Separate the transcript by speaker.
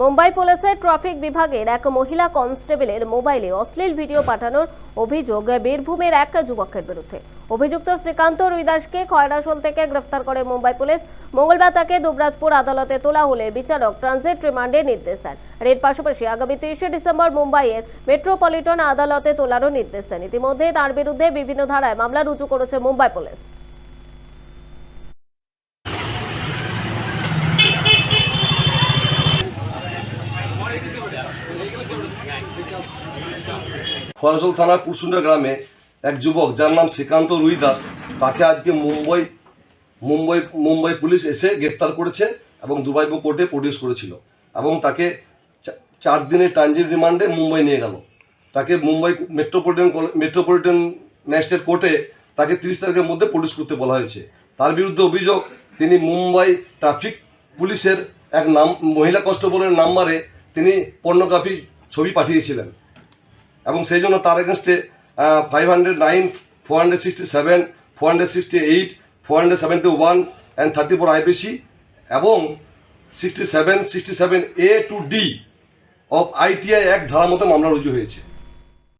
Speaker 1: মুম্বাই পুলিশের ট্রাফিক বিভাগের এক মহিলা কনস্টেবলের মোবাইলে অশ্লীল ভিডিও পাঠানোর অভিযোগ বীরভূমের এক যুবকের বিরুদ্ধে। অভিযুক্ত শ্রীকান্ত রুইদাসকে খয়রাসোল থেকে গ্রেফতার করে মুম্বাই পুলিশ। মঙ্গলবার তাকে দুবরাজপুর আদালতে তোলা হলে বিচারক ট্রানজিট রিমান্ডের নির্দেশ দেন। এর পাশাপাশি আগামী তিরিশে ডিসেম্বর মুম্বাইয়ের মেট্রোপলিটন আদালতে তোলারও নির্দেশ দেন। ইতিমধ্যে তার বিরুদ্ধে বিভিন্ন ধারায় মামলা রুজু করেছে মুম্বাই পুলিশ।
Speaker 2: খয়রসল থানার পুরসুন্ডা গ্রামে এক যুবক যার নাম শ্রীকান্ত রুই দাস, তাকে আজকে মুম্বই মুম্বই, মুম্বাই পুলিশ এসে গ্রেপ্তার করেছে এবং দুবাই কোর্টে প্রডিউস করেছিল এবং তাকে চার দিনের ট্রানজিট রিমান্ডে মুম্বাই নিয়ে গেল। তাকে মুম্বাই মেট্রোপলিটন মেট্রোপলিটন ম্যাজিস্ট্রেট কোর্টে তাকে তিরিশ তারিখের মধ্যে প্রডিউস করতে বলা হয়েছে। তার বিরুদ্ধে অভিযোগ, তিনি মুম্বাই ট্রাফিক পুলিশের এক নাম, মহিলা কনস্টেবলের নাম্বারে তিনি পর্নোগ্রাফি ছবি পাঠিয়েছিলেন। এবং সেই জন্য তার এগেনস্টে five hundred nine four hundred sixty seven four hundred sixty eight four hundred seventy one and thirty four IPC এবং sixty seven sixty seven A two D of ITI এক ধারা মতো মামলা রুজু হয়েছে।